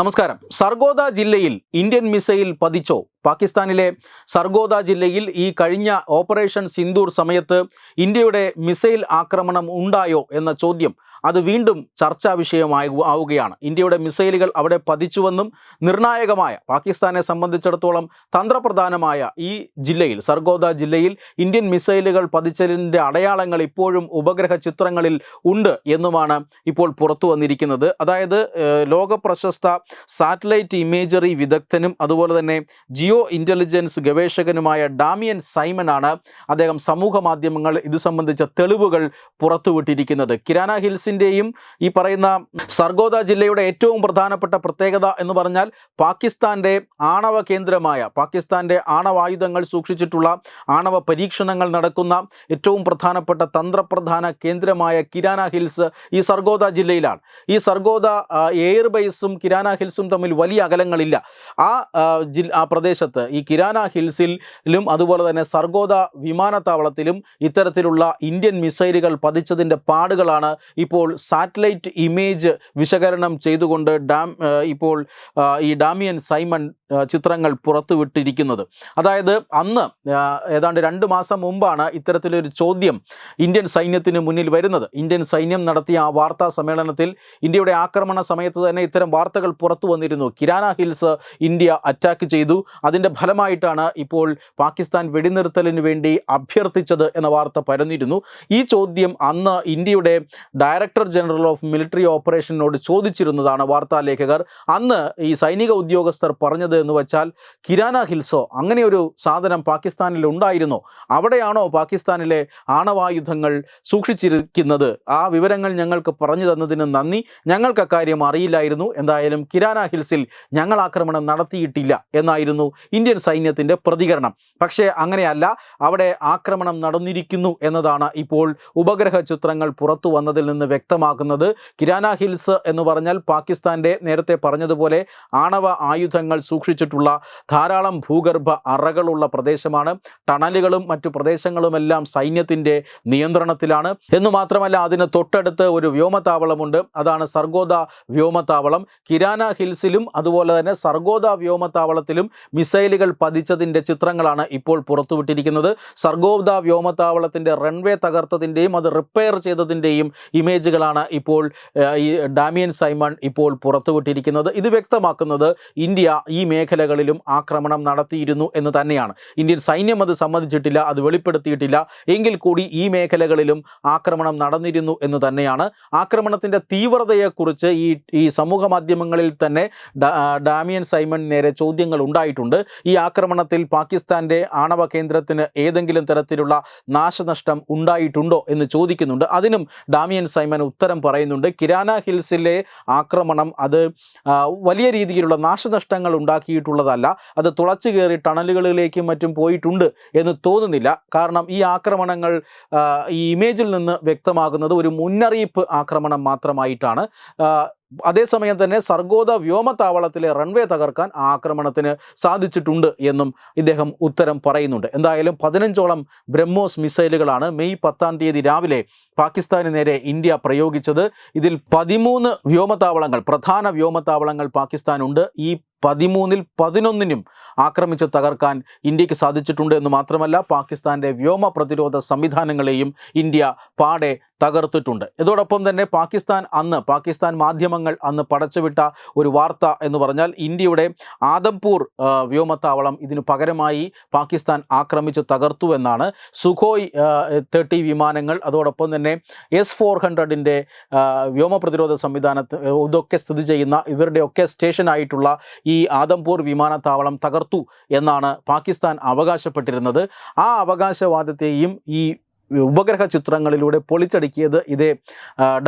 നമസ്കാരം. സർഗോദ ജില്ലയിൽ Indian missile പതിച്ചോ? പാകിസ്ഥാനിലെ സർഗോദ ജില്ലയിൽ ഈ കഴിഞ്ഞ ഓപ്പറേഷൻ സിന്ദൂർ സമയത്ത് ഇന്ത്യയുടെ മിസൈൽ ആക്രമണം ഉണ്ടായോ എന്ന ചോദ്യം അത് വീണ്ടും ചർച്ചാ വിഷയമായി ആവുകയാണ്. ഇന്ത്യയുടെ മിസൈലുകൾ അവിടെ പതിച്ചുവെന്നും നിർണായകമായ പാകിസ്ഥാനെ സംബന്ധിച്ചിടത്തോളം തന്ത്രപ്രധാനമായ ഈ ജില്ലയിൽ സർഗോദ ജില്ലയിൽ ഇന്ത്യൻ മിസൈലുകൾ പതിച്ചതിന്റെ അടയാളങ്ങൾ ഇപ്പോഴും ഉപഗ്രഹ ചിത്രങ്ങളിൽ ഉണ്ട് എന്നുമാണ് ഇപ്പോൾ പുറത്തു വന്നിരിക്കുന്നത്. അതായത് ലോക പ്രശസ്ത സാറ്റലൈറ്റ് ഇമേജറി വിദഗ്ധനും അതുപോലെ തന്നെ ജിയോ ഇന്റലിജൻസ് ഗവേഷകനുമായ ഡാമിയൻ സൈമനാണ് അദ്ദേഹം സമൂഹ മാധ്യമങ്ങൾ ഇത് സംബന്ധിച്ച തെളിവുകൾ പുറത്തുവിട്ടിരിക്കുന്നത്. കിരാന ഹിൽസിന്റെയും ഈ പറയുന്ന സർഗോദ ജില്ലയുടെ ഏറ്റവും പ്രധാനപ്പെട്ട പ്രത്യേകത എന്ന് പറഞ്ഞാൽ പാകിസ്ഥാന്റെ ആണവ കേന്ദ്രമായ പാകിസ്ഥാന്റെ ആണവായുധങ്ങൾ സൂക്ഷിച്ചിട്ടുള്ള ആണവ പരീക്ഷണങ്ങൾ നടക്കുന്ന ഏറ്റവും പ്രധാനപ്പെട്ട തന്ത്രപ്രധാന കേന്ദ്രമായ കിരാന ഹിൽസ് ഈ സർഗോദ ജില്ലയിലാണ്. ഈ സർഗോദ എയർ ബേസും കിരാന ഹിൽസും തമ്മിൽ വലിയ അകലങ്ങളില്ല. ആ ജില്ല ആ, ആ പ്രദേശത്ത് ഈ കിരാന ഹിൽസിലും അതുപോലെ തന്നെ സർഗോദ വിമാനത്താവളത്തിലും ഇത്തരത്തിലുള്ള ഇന്ത്യൻ മിസൈലുകൾ പതിച്ചതിന്റെ പാടുകളാണ് ഇപ്പോൾ സാറ്റലൈറ്റ് ഇമേജ് വിശകലനം ചെയ്തുകൊണ്ട് ഡാം ഇപ്പോൾ ഈ ഡാമിയൻ സൈമൺ ചിത്രങ്ങൾ പുറത്തുവിട്ടിരിക്കുന്നത്. അതായത് അന്ന് ഏതാണ്ട് രണ്ട് മാസം മുമ്പാണ് ഇത്തരത്തിലൊരു ചോദ്യം ഇന്ത്യൻ സൈന്യത്തിന് മുന്നിൽ വരുന്നത്. ഇന്ത്യൻ സൈന്യം നടത്തിയ ആ വാർത്താ സമ്മേളനത്തിൽ ഇന്ത്യയുടെ ആക്രമണ സമയത്ത് തന്നെ ഇത്തരം വാർത്തകൾ പുറത്തു വന്നിരുന്നു. കിരാന ഹിൽസ് ഇന്ത്യ അറ്റാക്ക് ചെയ്തു. അതിന്റെ ഫലമായിട്ടാണ് ഇപ്പോൾ പാകിസ്ഥാൻ വെടിനിർത്തലിന് വേണ്ടി അഭ്യർത്ഥിച്ചത് എന്ന വാർത്ത പരന്നിരുന്നു. ഈ ചോദ്യം അന്ന് ഇന്ത്യയുടെ ഡയറക്ടർ ജനറൽ ഓഫ് മിലിറ്ററി ഓപ്പറേഷനോട് ചോദിച്ചിരുന്നതാണ് വാർത്താ ലേഖകർ. അന്ന് ഈ സൈനിക ഉദ്യോഗസ്ഥർ പറഞ്ഞത് എന്ന് വെച്ചാൽ കിരാന ഹിൽസോ അങ്ങനെ ഒരു സാധനം പാകിസ്ഥാനിൽ ഉണ്ടായിരുന്നോ. അവിടെയാണോ പാകിസ്ഥാനിലെ ആണവായുധങ്ങൾ സൂക്ഷിച്ചിരിക്കുന്നത്? ആ വിവരങ്ങൾ ഞങ്ങൾക്ക് പറഞ്ഞു തന്നതിന് നന്ദി. ഞങ്ങൾക്ക് അക്കാര്യം അറിയില്ലായിരുന്നു. എന്തായാലും കിരാന ഹിൽസിൽ ഞങ്ങൾ ആക്രമണം നടത്തിയിട്ടില്ല എന്നായിരുന്നു ഇന്ത്യൻ സൈന്യത്തിന്റെ പ്രതികരണം. പക്ഷേ അങ്ങനെയല്ല. അവിടെ ആക്രമണം നടന്നിരിക്കുന്നു എന്നതാണ് ഇപ്പോൾ ഉപഗ്രഹ ചിത്രങ്ങൾ പുറത്തു വന്നതിൽ നിന്ന് വ്യക്തമാക്കുന്നത് കിരാന ഹിൽസ് എന്ന് പറഞ്ഞാൽ പാകിസ്ഥാന്റെ നേരത്തെ പറഞ്ഞതുപോലെ ആണവ ആയുധങ്ങൾ സൂക്ഷിച്ചിട്ടുള്ള ധാരാളം ഭൂഗർഭ അറകളുള്ള പ്രദേശമാണ്. ടണലുകളും മറ്റു പ്രദേശങ്ങളുമെല്ലാം സൈന്യത്തിന്റെ നിയന്ത്രണത്തിലാണ്. എന്ന് മാത്രമല്ല അതിന് തൊട്ടടുത്ത് ഒരു വ്യോമതാവളമുണ്ട് അതാണ് സർഗോദ വ്യോമതാവളം കിരാന ഹിൽസിലും അതുപോലെ തന്നെ സർഗോദ വ്യോമതാവളത്തിലും മിസൈലുകൾ പതിച്ചതിന്റെ ചിത്രങ്ങളാണ് ഇപ്പോൾ പുറത്തുവിട്ടിരിക്കുന്നത്. സർഗോദ വ്യോമത്താവളത്തിന്റെ റൺവേ തകർത്തതിന്റെയും അത് റിപ്പയർ ചെയ്തതിന്റെയും ഇമേജുകളാണ് ഇപ്പോൾ ഈ ഡാമിയൻ സൈമൺ ഇപ്പോൾ പുറത്തുവിട്ടിരിക്കുന്നത്. ഇത് വ്യക്തമാക്കുന്നത് ഇന്ത്യ ഈ മേഖലകളിലും ആക്രമണം നടത്തിയിരുന്നു എന്ന് തന്നെയാണ്. ഇന്ത്യൻ സൈന്യം അത് സമ്മതിച്ചിട്ടില്ല അത് വെളിപ്പെടുത്തിയിട്ടില്ല. എങ്കിൽ കൂടി ഈ മേഖലകളിലും ആക്രമണം നടന്നിരുന്നു എന്ന് തന്നെയാണ്. ആക്രമണത്തിന്റെ തീവ്രതയെക്കുറിച്ച് ഈ ഈ സമൂഹ മാധ്യമങ്ങളിൽ തന്നെ ഡാമിയൻ സൈമൺ നേരെ ചോദ്യങ്ങൾ ഉണ്ടായിട്ടുണ്ട്. ഈ ആക്രമണത്തിൽ പാകിസ്ഥാന്റെ ആണവ കേന്ദ്രത്തിന് ഏതെങ്കിലും തരത്തിലുള്ള നാശനഷ്ടം ഉണ്ടായിട്ടുണ്ടോ എന്ന് ചോദിക്കുന്നുണ്ട്. അതിനും ഡാമിയൻ സൈമൻ ഉത്തരം പറയുന്നുണ്ട്. കിരാന ഹിൽസിലെ ആക്രമണം അത് വലിയ രീതിയിലുള്ള നാശനഷ്ടങ്ങൾ ഉണ്ടാക്കിയിട്ടുള്ളതല്ല അത് തുളച്ചു കയറി ടണലുകളിലേക്കും മറ്റും പോയിട്ടുണ്ട് എന്ന് തോന്നുന്നില്ല. കാരണം ഈ ആക്രമണങ്ങൾ ഈ ഇമേജിൽ നിന്ന് വ്യക്തമാകുന്നത് ഒരു മുന്നറിയിപ്പ് ആക്രമണം മാത്രമായിട്ടാണ്. അതേസമയം തന്നെ സർഗോദ വ്യോമത്താവളത്തിലെ റൺവേ തകർക്കാൻ ആക്രമണത്തിന് സാധിച്ചിട്ടുണ്ട് എന്നും ഇദ്ദേഹം ഉത്തരം പറയുന്നുണ്ട്. എന്തായാലും പതിനഞ്ചോളം ബ്രഹ്മോസ് മിസൈലുകളാണ് മെയ് പത്താം തീയതി രാവിലെ പാകിസ്ഥാന് നേരെ ഇന്ത്യ പ്രയോഗിച്ചത് ഇതിൽ പതിമൂന്ന് വ്യോമത്താവളങ്ങൾ പ്രധാന വ്യോമതാവളങ്ങൾ പാകിസ്ഥാനുണ്ട്. ഈ പതിമൂന്നിൽ പതിനൊന്നിനും ആക്രമിച്ച് തകർക്കാൻ ഇന്ത്യയ്ക്ക് സാധിച്ചിട്ടുണ്ട് എന്ന് മാത്രമല്ല പാകിസ്ഥാന്റെ വ്യോമ പ്രതിരോധ സംവിധാനങ്ങളെയും ഇന്ത്യ പാടെ തകർത്തിട്ടുണ്ട്. ഇതോടൊപ്പം തന്നെ പാകിസ്ഥാൻ അന്ന് പാകിസ്ഥാൻ മാധ്യമങ്ങൾ അന്ന് പടച്ചുവിട്ട ഒരു വാർത്ത എന്ന് പറഞ്ഞാൽ ഇന്ത്യയുടെ ആദംപൂർ വ്യോമത്താവളം ഇതിനു പകരമായി പാകിസ്ഥാൻ ആക്രമിച്ച് തകർത്തു എന്നാണ്. സുഖോയ് തേർട്ടി വിമാനങ്ങൾ അതോടൊപ്പം തന്നെ എസ് ഫോർ ഹൺഡ്രഡിന്റെ വ്യോമ പ്രതിരോധ സംവിധാനത്ത് ഇതൊക്കെ സ്ഥിതി ചെയ്യുന്ന ഇവരുടെയൊക്കെ സ്റ്റേഷനായിട്ടുള്ള ഈ ആദംപൂർ വിമാനത്താവളം തകർത്തു എന്നാണ് പാകിസ്ഥാൻ അവകാശപ്പെട്ടിരുന്നത്. ആ അവകാശവാദത്തെയും ഈ ഉപഗ്രഹ ചിത്രങ്ങളിലൂടെ പൊളിച്ചടുക്കിയത് ഇതേ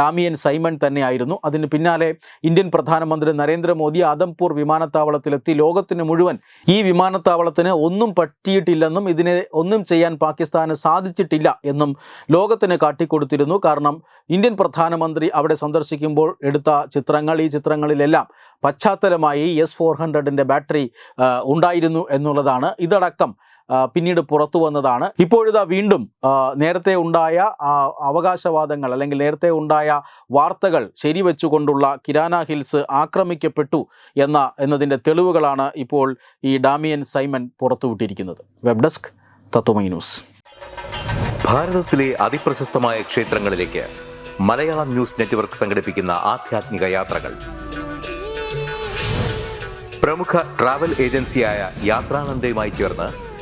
ഡാമിയൻ സൈമൺ തന്നെയായിരുന്നു. അതിന് പിന്നാലെ ഇന്ത്യൻ പ്രധാനമന്ത്രി നരേന്ദ്രമോദി ആദംപൂർ വിമാനത്താവളത്തിലെത്തി. ലോകത്തിന് മുഴുവൻ ഈ വിമാനത്താവളത്തിന് ഒന്നും പറ്റിയിട്ടില്ലെന്നും ഇതിനെ ഒന്നും ചെയ്യാൻ പാകിസ്ഥാന് സാധിച്ചിട്ടില്ല എന്നും ലോകത്തിന് കാട്ടിക്കൊടുത്തിരുന്നു. കാരണം ഇന്ത്യൻ പ്രധാനമന്ത്രി അവിടെ സന്ദർശിക്കുമ്പോൾ എടുത്ത ചിത്രങ്ങൾ ഈ ചിത്രങ്ങളിലെല്ലാം പശ്ചാത്തലമായി എസ് ഫോർ ഹൺഡ്രഡിന്റെ ബാറ്ററി ഉണ്ടായിരുന്നു എന്നുള്ളതാണ്. ഇതടക്കം പിന്നീട് പുറത്തു വന്നതാണ്. ഇപ്പോഴിതാ വീണ്ടും നേരത്തെ ഉണ്ടായ അവകാശവാദങ്ങൾ അല്ലെങ്കിൽ നേരത്തെ ഉണ്ടായ വാർത്തകൾ ശരിവെച്ചുകൊണ്ടുള്ള കിരാന ഹിൽസ് ആക്രമിക്കപ്പെട്ടു എന്ന എന്നതിന്റെ തെളിവുകളാണ് ഇപ്പോൾ ഈ Damien Simon പുറത്തുവിട്ടിരിക്കുന്നത്. Web desk Tattvamayi news. ഭാരതത്തിലെ അതിപ്രശസ്തമായ ക്ഷേത്രങ്ങളിലേക്ക് മലയാളം ന്യൂസ് നെറ്റ്വർക്ക് സംഘടിപ്പിക്കുന്ന ആധ്യാത്മിക യാത്രകൾ. പ്രമുഖ ട്രാവൽ ഏജൻസിയായ യാത്രാനന്ദയുമായി ചേർന്ന്